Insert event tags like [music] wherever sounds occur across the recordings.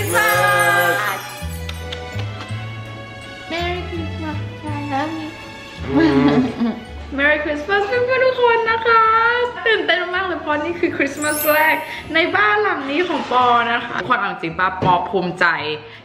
Merry Christmas Merry Christmas I love you Merry Christmas เพื่อนๆทุกคนนะคะตื่นเต้นมากเลยเพราะนี่คือคริสต์มาสแรก ในบ้านหลังนี้ของปอนะคะทุกคนเอาจริงป้าปอภูมิใจ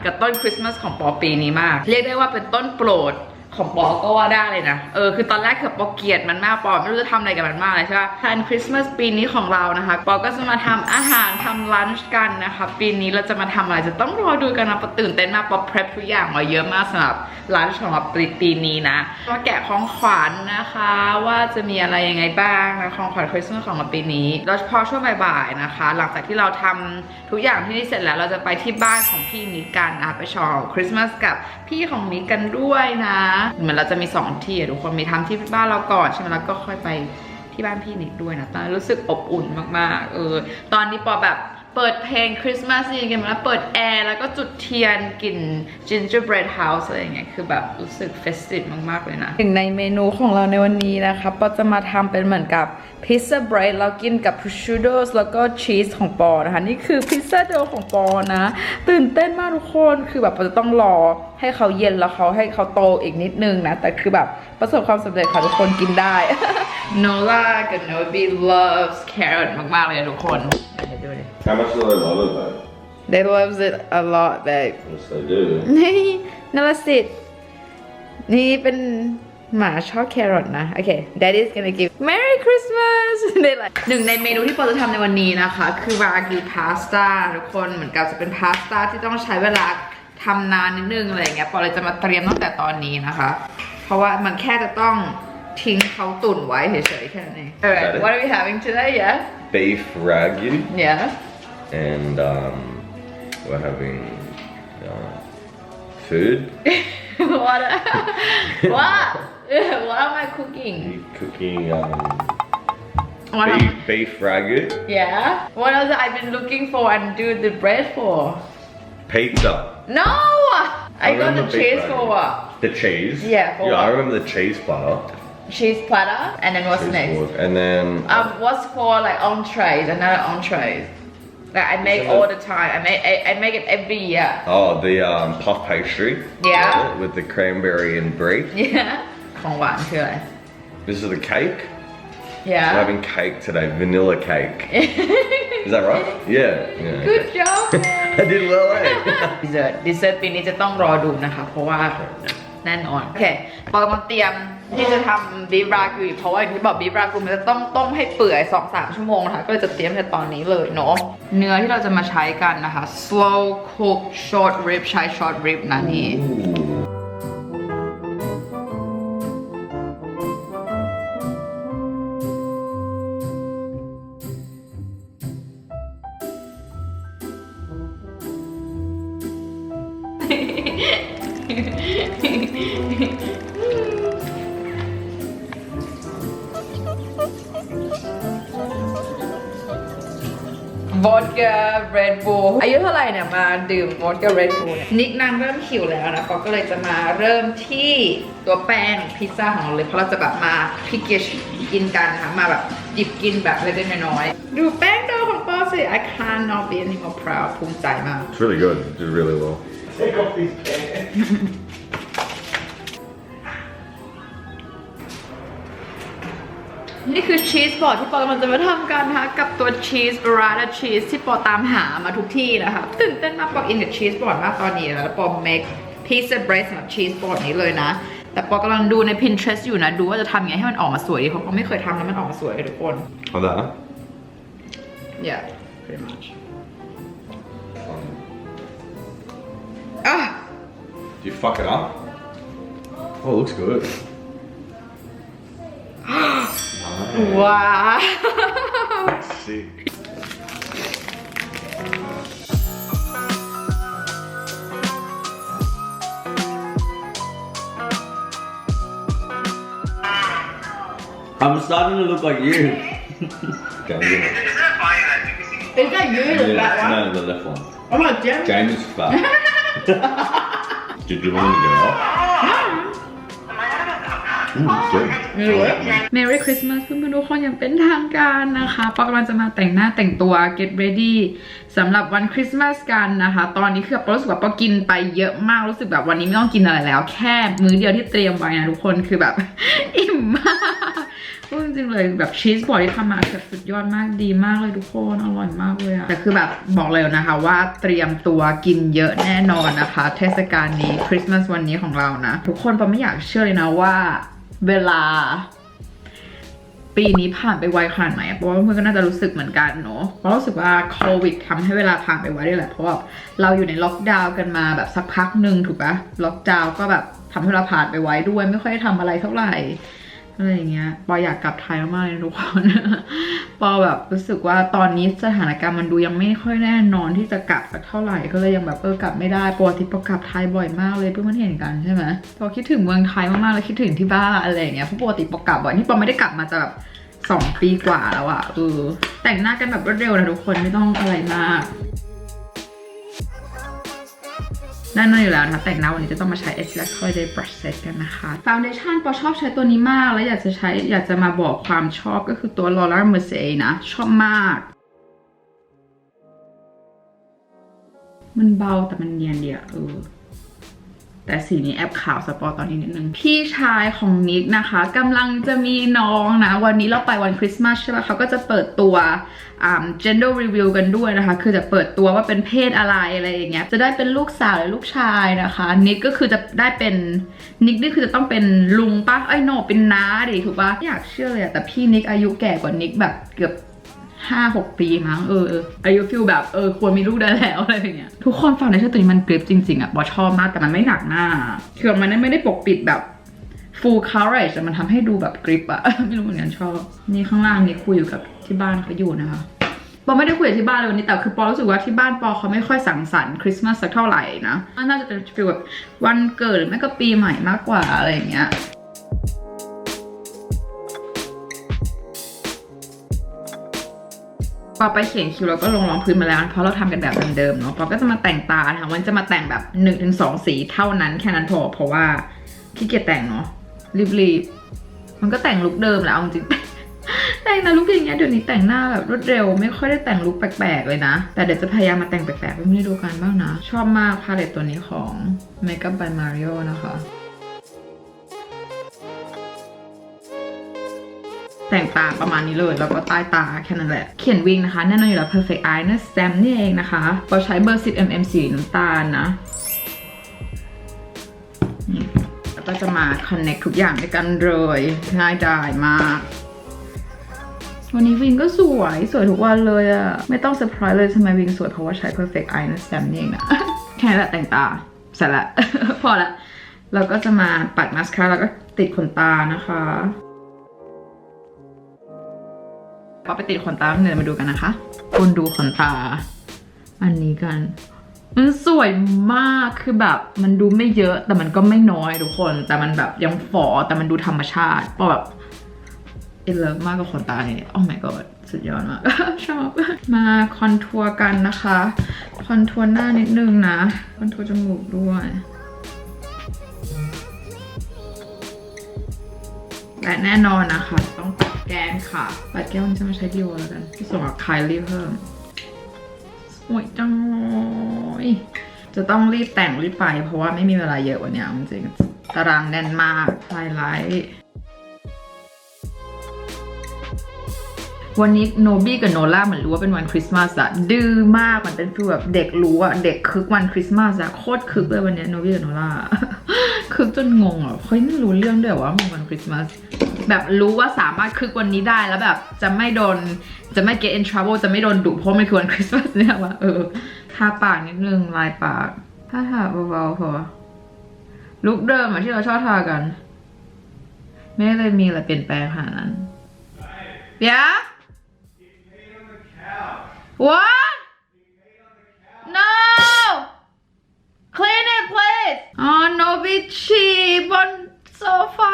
กับต้นคริสต์มาสของปอปีนี้มาก เรียกได้ว่าเป็นต้นโปรด ของปอก็ว่าได้เลยนะ เออ คือตอนแรกคือปอเกลียดมันมากปอไม่รู้จะทำอะไรกับมันมากเลยใช่ปะแทนคริสต์มาสปีนี้ของเรานะคะ ปอก็จะมาทำอาหารทำลันช์กันนะคะ ปีนี้เราจะมาทำอะไรจะต้องรอดูกันนะปอตื่นเต้นมากปอเพรพทุกอย่างมาเยอะมากสำหรับลันช์ของเราปีนี้นะมาแกะของขวัญนะคะ ว่าจะมีอะไรยังไงบ้างนะของขวัญคริสต์มาสของเราปีนี้โดยเฉพาะช่วงบ่ายๆนะคะ หลังจากที่เราทำทุกอย่างที่นี่เสร็จแล้วเราจะไปที่บ้านของพี่นิกกันนะคะไปฉลองคริสต์มาสกับพี่ของนิกกันด้วยนะเหมือนเราจะมีสองที่อะทุกคนมีทำที่บ้านเราก่อนใช่ไหมแล้วก็ค่อยไปที่บ้านพี่นิกด้วยนะตอนรู้สึกอบอุ่นมากๆเออตอนนี้ปอแบบเปิดเพลงคริสต์มาสจริงๆแล้วเปิดแอร์แล้วก็จุดเทียนกลิ่น gingerbread house อะไรอย่างเงี้ยคือแบบรู้สึกเฟสติฟมาก ๆ เลยนะ ถึงในเมนูของเราในวันนี้นะคะปอจะมาทำเป็นเหมือนกับพิซซ่าเบรดแล้วกินกับ prosciutto แล้วก็ชีสของปอนะคะ นี่คือพิซซ่าโดของปอนะ ตื่นเต้นมากทุกคนคือแบบปอจะต้องรอให้เขาเย็นแล้วเขาให้เขาโตอีกนิดนึงนะ แต่คือแบบประสบความสำเร็จค่ะทุกคนกินได้ Nola กับ Nobi loves carrot มากๆเลยนะทุกคนเดี๋ยวดูดิ How much do they love it though? They loves it a lot babe Yes they do นี่นรสิตนี่เป็น หมาชอบแครอทนะ โอเค Daddy's gonna give Merry Christmas ได้เลยหนึ่งในเมนูที่ปอจะทำในวันนี้นะคะ คือรากิพาสต้าทุกคนเหมือนกับจะเป็นพาสต้าที่ต้องใช้เวลาทำนานนิดนึงอะไรอย่างเงี้ยปอเลยจะมาเตรียมตั้งแต่ตอนนี้นะคะ เพราะว่ามันแค่จะต้องทิ้งเขาตุ่นไว้เฉยๆแค่นั้นเอง Alright what are we having today yeah Beef ragu yeah and um, we're having uh, food [laughs] what [laughs] what [laughs] what am I cooking you cooking um, What am beef, beef ragu Yeah. What else I've been looking for and do the bread for? pizza No! I, got the cheese ragu. for what? the cheese Yeah, for yeah I remember the cheese platter Cheese platter. And then what's cheese next? board. and then Um, what's for like entrees? Another entrees Like I make Is that all it? the time. I make I, I make it every year. oh the um, puff pastry Yeah. with the cranberry and brie [laughs] Yeah. ของหวานคืออะไร this is the cake we're Yeah. having cake today vanilla cake [laughs] is that right yeah yeah Good job. [laughs] man. I did well eh ดีเซอร์ดีเซอร์ปีนี้จะต้องรอดูนะคะ เพราะว่าแน่นอน โอเคปอกำลังเตรียม ที่จะทำบีฟรากิวเพราะว่าอย่างที่บอกบีฟรากูมันจะต้องต้มให้เปื่อย2-3ชั่วโมงนะคะก็เลยจะเตรียมในตอนนี้เลยเนาะเนื้อที่เราจะมาใช้กันนะคะ slow cook short rib ใช้ short rib นะนี่ วอดก้าเรดบูลอายุเท่าไหร่เนี่ยมาดื่มวอดก้าเรดบูลนิกนางเริ่มหิวแล้วนะก็เลยจะมาเริ่มที่ตัวแป้งพิซซ่าของเราเลยเพราะเราจะแบบมาพิกิชกินกันนะคะมาแบบหยิบกินแบบเล็กๆน้อยๆดูแป้งโดของปอสิ I cannot be any more proud ภูมิใจมาก It's really good. It did really well. Take off these pants. นี่คือชีสบอร์ดที่ปอกำลังจะมาทำกันนะคะกับตัวชีสบราดชีสที่ปอตามหามาทุกที่นะคะตื่นเต้นมากปออินกับชีสบอร์ดมากตอนนี้แล้วปอ make pizza bread สำหรับชีสบอร์ดนี้เลยนะ แต่ปอกำลังดูใน Pinterest อยู่นะ ดูว่าจะทำยังไงให้มันออกมาสวยดีเพราะปอไม่เคยทำแล้วมันออกมาสวยเลยทุกคน Oh, that? yeah pretty much Um, อะ do you fuck it up? Oh, it looks good. ว้าว Sick. I'm starting to look like you. Okay, I'm gonna- Is that you or Yeah, that one? no, the left one. Oh my Jim James is fat. Did you want me to get it off? Mm, good. Merry Christmas เพื่อนๆทุกคนอย่างเป็นทางการนะคะปอกำลังจะมาแต่งหน้าแต่งตัว get ready สำหรับวันคริสต์มาสกันนะคะ ตอนนี้คือปอรู้สึกว่าปอกินไปเยอะมากรู้สึกแบบวันนี้ไม่ต้องกินอะไรแล้ว แค่มื้อเดียวที่เตรียมไว้นะทุกคนคือแบบอิ่มมากพูดจริงๆเลยแบบชีสบอร์ดที่ทำมาแบบสุดยอดมากดีมากเลยทุกคนอร่อยมากเลยอะแต่คือแบบบอกเลยนะคะว่าเตรียมตัวกินเยอะแน่นอนนะคะ เทศกาลนี้คริสต์มาสวันนี้ของเรานะ ทุกคนปอไม่อยากเชื่อเลยนะว่า เวลา ปีนี้ผ่านไปไวขนาดไหนเพราะว่าเพื่อนก็น่าจะรู้สึกเหมือนกันเนาะเพราะรู้สึกว่าโควิดทำให้เวลาผ่านไปไวด้แหละเพราะว่าเราอยู่ในล็อกดาวน์กันมาแบบสักพักหนึ่งถูกปะล็อกดาวน์ก็แบบทำให้เราผ่านไปไวด้วย ไม่ค่อยได้ทำอะไรเท่าไหร่ อะไรอย่างเงี้ย ปออยากกลับไทยมากๆเลยทุกคน ปอแบบรู้สึกว่าตอนนี้สถานการณ์มันดูยังไม่ค่อยแน่นอนที่จะกลับสักเท่าไหร่ ก็เลยยังแบบเออกลับไม่ได้ปกติปอกลับไทยบ่อยมากเลยเพื่อนๆเห็นกันใช่ไหมปอคิดถึงเมืองไทยมากๆเลยคิดถึงที่บ้านอะไรอย่างเงี้ยเพราะปกติปอกลับบ่อยนี่ปอไม่ได้กลับมาจะแบบสองปีกว่าแล้วอะเออแต่งหน้ากันแบบรวดเร็วนะทุกคนไม่ต้องอะไรมาก แน่นอนอยู่แล้วนะคะแต่งหน้าวันนี้จะต้องมาใช้ S Black Holiday Brush Set กันนะคะฟาวเดชั่นปอชอบใช้ตัวนี้มาก แล้วอยากจะใช้อยากจะมาบอกความชอบก็คือตัว Laura Mercier นะ ชอบมาก มันเบาแต่มันเนียนเดียเออ แต่สีนี้แอบขาวสปอร์ตตอนนี้นิดนึง พี่ชายของนิกนะคะกำลังจะมีน้องนะ วันนี้เราไปวันคริสต์มาสใช่ไหมเขาก็จะเปิดตัวอ่า gender review กันด้วยนะคะ คือจะเปิดตัวว่าเป็นเพศอะไรอะไรอย่างเงี้ยจะได้เป็นลูกสาวหรือลูกชายนะคะนิกก็คือจะได้เป็นนิกนี่คือจะต้องเป็นลุงปะไอ้โนเป็นน้าดิถูกปะไม่อยากเชื่อเลยอะแต่พี่นิกอายุแก่กว่านิกแบบเกือบ ห้าหกปีมั้งเอออายุฟิลแบบเออควรมีลูกได้แล้วอะไรอย่างเงี้ยทุกคนฟังในเชื่อตัวนี้มันกริปจริงๆอะบอชอบมากแต่มันไม่หนักหน้าคือมันไม่ได้ปกปิดแบบ full coverage แต่มันทำให้ดูแบบกริปอะไม่รู้เหมือนกันชอบ นี่ข้างล่างนี่คุยอยู่กับที่บ้านเขาอยู่นะคะปอไม่ได้คุยกับที่บ้านเลยวันนี้แต่คือปอรู้สึกว่าที่บ้านปอเขาไม่ค่อยสังสรรค์คริสต์มาสสักเท่าไหร่นะน่าจะเป็นฟีลแบบวันเกิดหรือไม่ก็ปีใหม่มากกว่าอะไรอย่างเงี้ย ปอไปเขียนคิวแล้วก็ลงรองพื้นมาแล้ว เพราะเราทำกันแบบเดิมๆเนาะปอก็จะมาแต่งตานะคะวันจะมาแต่งแบบ1นถึงสสีเท่านั้นแค่นั้นพอเพราะว่าขี้เกียจแต่งเนาะรีบๆมันก็แต่งลุคเดิมแหล้วจริงแต่งนะลุคอย่างเงี้ยเดี๋ยวนี้แต่งหน้าแบบรวดเร็ว ไม่ค่อยได้แต่งลุคแปลกๆเลยนะ แต่เดี๋ยวจะพยายามมาแต่งแปลกๆให้ไม่ได้ดูกันบ้างนะ ชอบมากพาเลตตัวนี้ของ Makeup by Mario นะคะ แต่งตาประมาณนี้เลย แล้วก็ใต้ตาแค่นั้นแหละ เขียนวิงนะคะ แน่นอนอยู่แล้ว perfect eye นะ stem นี่เองนะคะเราใช้เบอร์ 10 mm สีน้ำตาลนะนี่แล้วก็จะมา connect ทุกอย่างด้วยกันเลย ง่ายดายมาก วันนี้วิงก็สวยสวยทุกวันเลยอะไม่ต้องเซอร์ไพรส์เลยทำไมวิงสวยเพราะว่าใช้ perfect eye นะ stem นี่เองนะแค่นั้นแหละแต่งตาเสร็จละพอละเราก็จะมาปัดมาสคาร่าแล้วก็ติดขนตานะคะ ก็ไปติดขนตาเดี๋ยมาดูกันนะคะคุณดูขนตา อันนี้กัน มันสวยมากคือแบบ มันดูไม่เยอะแต่มันก็ไม่น้อยทุกคน แต่มันแบบยังฝอแต่มันดูธรรมชาติก็แบบเอเลิฟมากกับขนตาเนี่ยโอ้ my god สุดยอดมาก ชอบ มาคอนทัวร์กันนะคะ คอนทัวร์หน้านิดนึงนะ คอนทัวร์จมูกด้วยและแน่นอนนะคะ ต้อง แก้มค่ะปัดแก้มวันนี้จะมาใช้ดิโอแล้วกันที่ส่งกับคายรีเพิ่มสวยจังเลยจะต้องรีบแต่งรีบไปเพราะว่าไม่มีเวลาเยอะวันนี้จริงตารางแน่นมากไฮไลท์วันนี้โนบี้กับโนล่าเหมือนรู้ว่าเป็นวันคริสต์มาสอะดื้อมากมันเป็นฟีลแบบเด็กรู้อะเด็กคึกวันคริสต์มาสอะโคตรคึกเลยวันนี้โนบี้กับโนล่าคึกจนงงอะเฮ้ยไม่รู้เรื่องด้วยว่ามันวันคริสต์มาส แบบรู้ว่าสามารถคึกวันนี้ได้แล้วแบบจะไม่โดนจะไม่ get in trouble จะไม่โดนดุเพราะมันคือวันคริสต์มาสเนี่ยว่าเออทาปากนิดนึงลายปากถ้าทาเบาๆพอลุกเดิมอะที่เราชอบทากัน ไม่ได้เลยมีอะไรเปลี่ยนแปลงขนาดนั้น Yeah What No Clean it please อ๋อ no bitchy บนโซ ฟา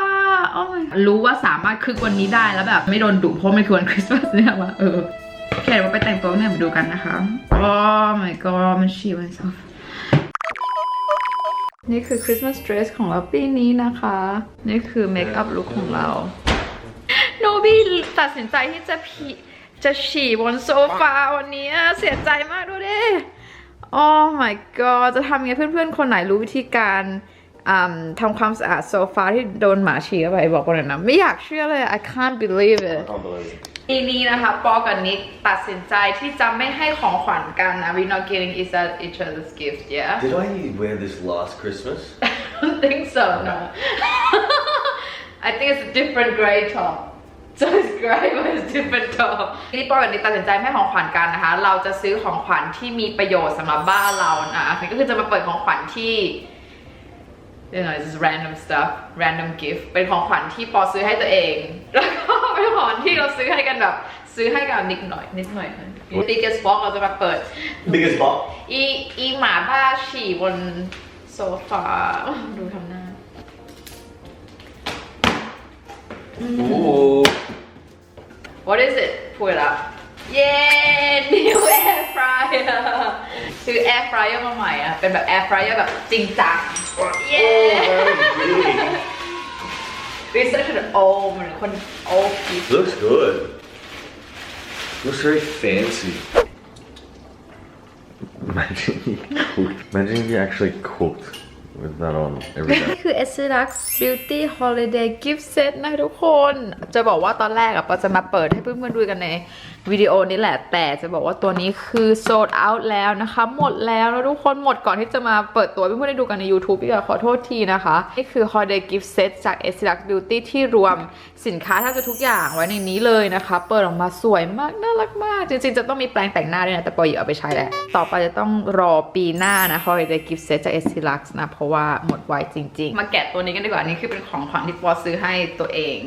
โอ้ยรู้ว่าสามารถคึกวันนี้ได้แล้วแบบ ไม่โดนดุเพราะมันคือวันคริสต์มาสเนี่ยว่าเออโอเคเดี๋ยวเราไปแต่งตัวเนี่ยมาดูกันนะคะ Oh my god มันฉี่มันโซฟานี่คือ Christmas dress ของเราปีนี้นะคะ นี่คือเมคอัพลุคของเรา โนบีตัดสินใจที่จะพีจะฉี่บนโซฟาวันนี้เสียใจมากดูดิ Oh my god จะทำยังไงเพื่อนๆ คนไหนรู้วิธีการอืม ทำความสะอาดโซฟาที่โดนหมาฉี่เข้าไปบอกกันหน่อยนะไม่อยากเชื่อเลย I can't believe it can't believe it. ปีนี้นะคะปอกับนิกตัดสินใจที่จะไม่ให้ของขวัญกันนะ We're not getting each other- each other's gifts yeah Did I wear this last Christmas? I don't think so no I think it's a different grey top so it's grey but it's different top นี่ปอกับนิกตัดสินใจไม่ให้ของขวัญกันนะคะ เราจะซื้อของขวัญที่มีประโยชน์สำหรับบ้านเรานะก็คือจะมาเปิดของขวัญที่ you know just random stuff random gift เป็นของขวัญที่ปอซื้อให้ตัวเอง แล้วก็เป็นของขวัญที่เราซื้อให้กันแบบซื้อให้กับนิดหน่อยนิดหน่อย biggest box เราจะมาเปิด Biggest box. อีอีหมาบ้าฉี่บนโซฟาดูทำหน้า Ooh. What is it Pull it up เย้ new air fryer ซื้อ air fryer มาใหม่อะเป็นแบบ air fryer แบบจริงจัง เย้ very big. We're such an old เหมือนคน old people Looks good. Looks very fancy. Imagine you cooked. Imagine if you actually cooked with that on every นี่ day. คือ e s i l u x Beauty Holiday Gift Set นะทุกคน จะบอกว่าตอนแรกอะปอจะมาเปิดให้เพื่อนๆดูกันในวิดีโอนี้แหละ แต่จะบอกว่าตัวนี้คือ sold out แล้วนะคะ หมดแล้วนะทุกคนหมดก่อนที่จะมาเปิดตัวเพื่อนๆได้ดูกันใน YouTube พี่ก็ขอโทษทีนะคะ นี่คือ Holiday Gift Set จาก e s i l u x Beauty ที่รวมสินค้าแทบจะทุกอย่างไว้ในนี้เลยนะคะ เปิดออกมาสวยมาก น่ารักมาก จริงๆ จะต้องมีแปรงแต่งหน้าด้วยนะ แต่ปอยเอาไปใช้แล้ว ต่อไปจะต้องรอปีหน้านะ Holiday Gift Set จาก e s i l u x นะ เพราะว่าหมดไวจริง ๆ มาแกะตัวนี้กันดีกว่านี่คือเป็นของขวัญที่ปอซื้อให้ตัวเอง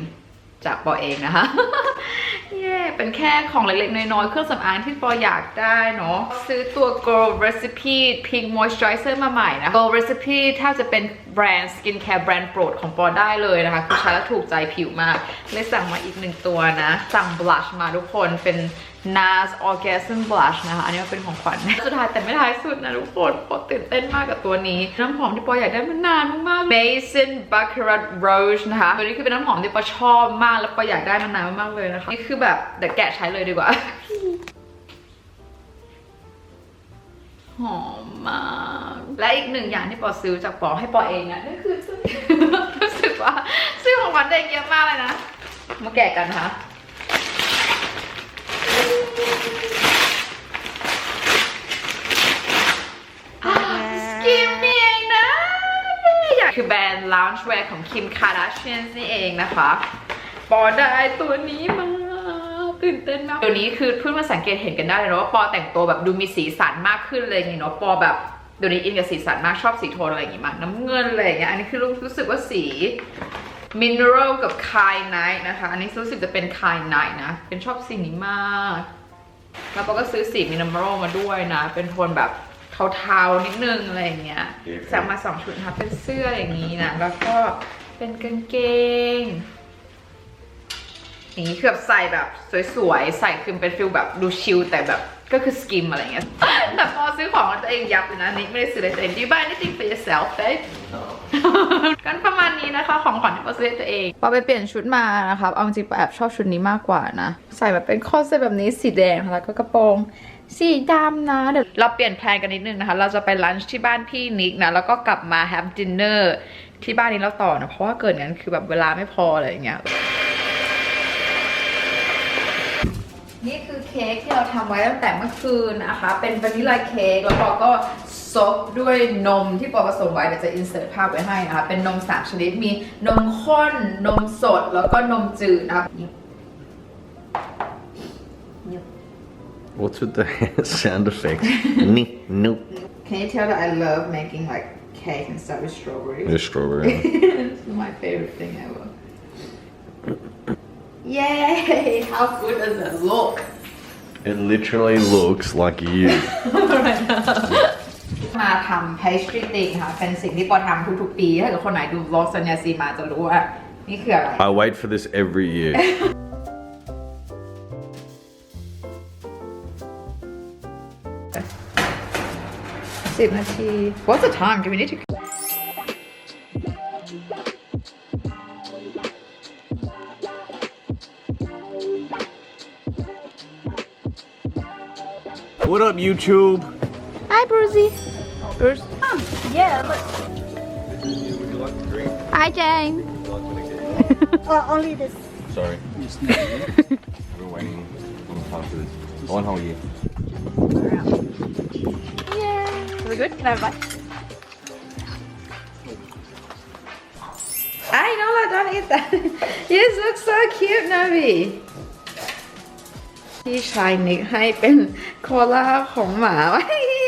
จากปอเองนะคะ เย้เป็นแค่ของเล็กๆ น้อยๆ เครื่องสำอางที่ปออยากได้เนาะซื้อตัว Gold Recipe Pink Moisturizer มาใหม่นะ Gold Recipe ถ้าจะเป็น แบรนด์ Skincare แบรนด์โปรดของปอได้เลยนะคะ คือใช้แล้วถูกใจผิวมากเลยสั่งมาอีกหนึ่งตัวนะ สั่ง blush มาทุกคนเป็น NARS Orgasm Blush นะคะ อันนี้เป็นของขวัญสุดท้ายแต่ไม่ท้ายสุดนะทุกคนปอตื่นเต้นมากกับตัวนี้ น้ำหอมที่ปออยากได้มานานมากๆ Mason Baccarat Rouge นะคะ ตัวนี้คือเป็นน้ำหอมที่ปอชอบมากแล้วปออยากได้มานานมากๆเลยนะคะ นี่คือแบบเดี๋ยวแกะใช้เลยดีกว่า หอมมาก และอีกหนึ่งอย่างที่ปอซื้อจากปอให้ปอเองนะนั่นคือรู้สึกว่าซื้อของขวัญได้เยอะมากเลยนะ มาแกะกันนะคิมนี่เองนะคือแบรนด์ loungewear ของ Kim Kardashian นี่เองนะคะ ปอได้ตัวนี้มาตื่นเต้นมากเดี๋ยวนี้คือเพื่อนมาสังเกตเห็นกันได้เลยนะว่าปอแต่งตัวแบบดูมีสีสันมากขึ้นเลยอย่างงี้เนาะปอแบบ เดี๋ยวนี้อินกับสีสันมากชอบสีโทนอะไรอย่างงี้มากน้ำเงินอะไรอย่างเงี้ยอันนี้คือรู้สึกว่าสี mineral กับ Kai Night นะคะ อันนี้รู้สึกจะเป็น Kai Night นะ เป็นชอบสีนี้มาก แล้วปอก็ซื้อสีมินิมอลมาด้วยนะ เป็นโทนแบบเทาๆนิดนึงอะไรอย่างเงี้ยโอเคสั่งมาสองชุดนะคะเป็นเสื้ออย่างนี้นะ แล้วก็เป็นกางเกงอย่างนี้คือแบบใส่แบบสวยๆ ใส่คือเป็นฟิลแบบดูชิลแต่แบบ ก็คือสกิมอะไรเงี้ยแต่พอซื้อของตัวเองยับเลยนะนี่ไม่ได้ซื้ออะไรตัวเอง Do you buy anything for yourself babe กันประมาณนี้นะคะของขวัญที่ปอซื้อให้ตัวเองปอไปเปลี่ยนชุดมานะครับเอาจริงๆปอแอบชอบชุดนี้มากกว่านะ ใส่แบบเป็นคอเซ็ตแบบนี้สีแดงค่ะแล้วก็กระโปรงสีดำนะเดี๋ยวเราเปลี่ยนแพลนกันนิดนึงนะคะ เราจะไปลันช์ที่บ้านพี่นิกนะ แล้วก็กลับมา have dinner ที่บ้านนี้เราต่อนะ เพราะว่าเกิดงั้นคือแบบเวลาไม่พออะไรอย่างเงี้ยนี่คือเค้กที่เราทำไว้ตั้งแต่เมื่อคืนนะคะ เป็นวานิลลาเค้กแล้วเราก็ซบด้วยนมที่ปอผสมไว้เดี๋ยวจะอินเสิร์ตภาพไว้ให้นะคะ เป็นนมสามชนิดมีนมข้น นมสดแล้วก็นมจืดนะคะ What's with the sound effects? Nick, nope. Can you tell that I love making like cake and stuff with strawberries? The strawberry. it's my favorite thing ever. Yay! How good does it look? it literally looks like you. [laughs] มาทำ pastry thing ค่ะ เป็นสิ่งที่ปอทำทุกๆปี ถ้าเกิดคนไหนดู vlog สัญญาซีมาจะรู้ว่า [laughs] นี่คืออะไร I wait for this every year. [laughs] สิบนาที What's the time? Do we need to What up, YouTube? Hi Brucey Bruce Yeah, but Hi Jane [laughs] uh, only this. Sorry. [laughs] We're waiting on the time for this. One whole year. Yeah we good bye bye I know I don't eat that [laughs] you look so cute Navi พี่ชายนิกให้เป็น โคลาของหมาไว้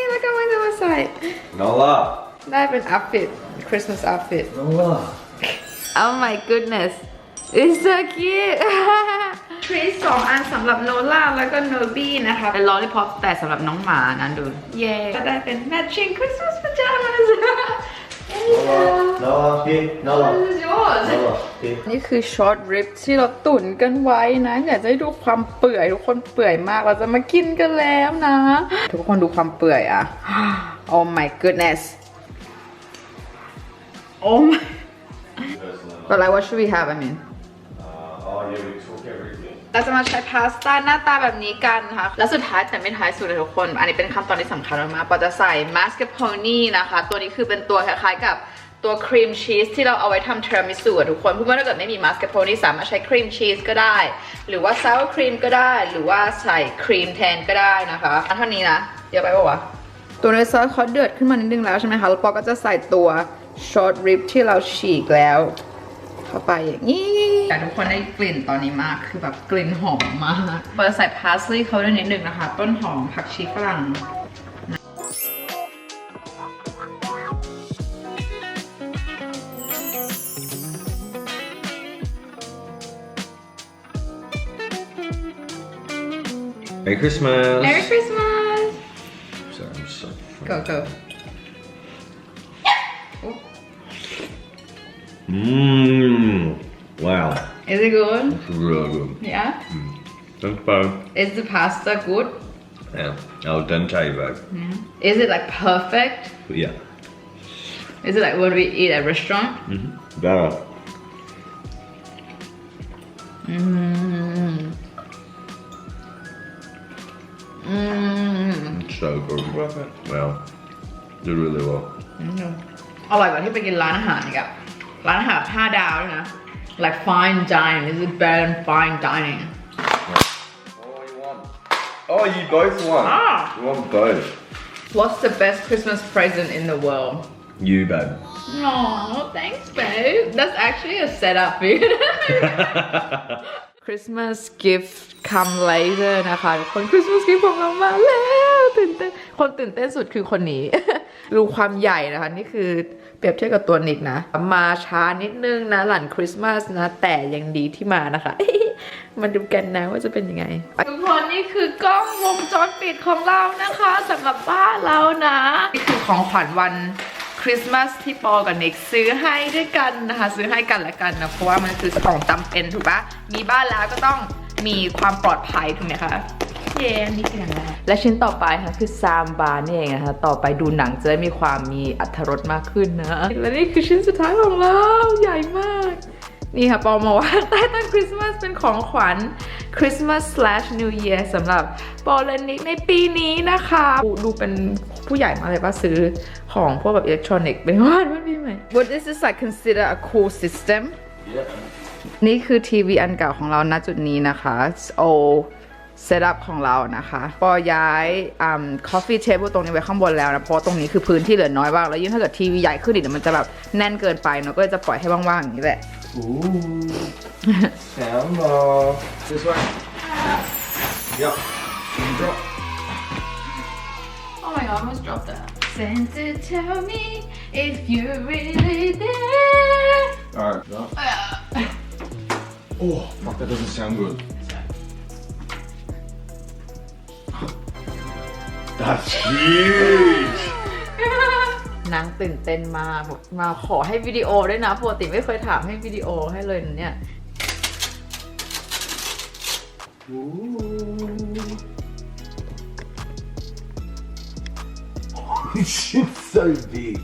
แล้วก็มันจะมาใส่ Nola. ได้เป็น outfit Christmas outfit Nola. Oh my goodness it's so cute ทรีสองอันสำหรับโนล่าแล้วก็โนบี้นะคะเป็นลอลิพอปแต่สำหรับน้องหมานะดู เย้ก็ได้เป็น matching Christmas pajamas นี่คือช็อตริปที่เราตุ๋นกันไว้นะ อยากจะให้ดูความเปื่อย ทุกคนเปื่อยมากเราจะมากินกันแล้วนะ ทุกคนดูความเปื่อยอะ Oh my goodness Oh my But like what should we have I mean oh, เราจะมาใช้พาสต้าหน้าตาแบบนี้กันนะคะแล้วสุดท้ายแต่ไม่ท้ายสุดเลยทุกคน อันนี้เป็นขั้นตอนที่สำคัญมากๆปอจะใส่มัส c าโ o นีนะคะ ตัวนี้คือเป็นตัวคล้ายๆกับตัวครีมชีสที่เราเอาไว้ทำเทอร์มิสูทุกคนเพราะว่าถ้าเกิดไม่มีมัส c าโ o นีสามารถใช้ครีมชีสก็ได้ หรือว่าซาวครีมก็ได้ หรือว่าใส่ครีมแทนก็ได้นะคะอันเท่านี้นะเดี๋ยวไปปะวะตัวเนื้อซอสเขาเดือดขึ้นมานิดนึงแล้วใช่ไหมคะแล้วปอก็จะใส่ตัวช็อตริบที่เราฉีกแล้ว เข้าไปอย่างนี้แต่ทุกคนได้กลิ่นตอนนี้มากคือแบบกลิ่นหอมมากเปิดใส่พาสลีย์เขาด้วยนิดนึงนะคะ ต้นหอมผักชีฝรั่ง Merry Christmas. Merry Christmas Sorry, I'm so. go go Mmm. Wow. is it good It's really good. yeah Thanks, babe. is the pasta good Yeah. Al dente, babe. is it like perfect But yeah. is it like what we eat at restaurant Mm-hmm. Better. mmm mmm It's so good. Well, did really well. อร่อยกว่าที่ไปกินร้านอาหารอีกอะร้านอาหารห้าดาวด้วยนะ like fine dining is it better than fine dining Oh, you want? Oh, you both won. Ah. You want both. what's the best Christmas present in the world You, babe. no thanks babe that's actually a setup dude [laughs] Christmas gift come later นะคะทุกคน Christmas gift ของเรามาแล้วตื่นเต้นคนตื่นเต้นสุดคือคนนี้ ดูความใหญ่นะคะ นี่คือ [laughs] เปรียบเทียบกับตัวนิกนะ มาช้านิดนึงนะหลังคริสต์มาสนะ แต่ยังดีที่มานะคะ มาดูกันนะว่าจะเป็นยังไง ทุกคนนี่คือกล้องวงจรปิดของเรานะคะสำหรับบ้านเรานะ นี่คือของขวัญวันคริสต์มาสที่ปอกับนิกซื้อให้ด้วยกันนะคะ ซื้อให้กันและกันนะเพราะว่ามันคือของจำเป็นถูกปะมีบ้านแล้วก็ต้องมีความปลอดภัยถูกไหมคะ เย้อันนี่คืออย่างแรกและชิ้นต่อไปค่ะคือซามบาร์นี่เองนะคะต่อไปดูหนังจะได้มีความมีอรรถรสมากขึ้นนะ และนี่คือชิ้นสุดท้ายของเราใหญ่มาก นี่ค่ะปอมาว่าใต้ต้นคริสต์มาสเป็นของขวัญคริสต์มาส slash New Year สำหรับปอและนิกในปีนี้นะคะดูดูเป็นผู้ใหญ่มากเลยป่ะซื้อของพวกแบบอิเล็กทรอนิกส์เป็นว่าวันปีใหม่ What this is like consider a cool system Yeah. นี่คือทีวีอันเก่าของเราณจุดนี้นะคะโอ เซตอัพของเรานะคะปอย้ายอ่า coffee table ตรงนี้ไว้ข้างบนแล้วนะ เพราะตรงนี้คือพื้นที่เหลือน้อยมาก แล้วยิ่งถ้าเกิดทีวีใหญ่ขึ้นอีกเดี๋ยวมันจะแบบแน่นเกินไปเนาะก็เลยจะปล่อยให้ว่างๆอย่างนี้แหละ Ooh. Sound off. This way. Yep. Drop. Oh my god, I almost dropped that. Santa, tell me if you're really there. Alright. Oh, fuck, that doesn't sound good. That's huge. นางตื่นเต้นมากบอกมาขอให้วิดีโอด้วยนะปกติไม่เคยถามให้วิดีโอให้เลยนะเนี่ย This shit's so big.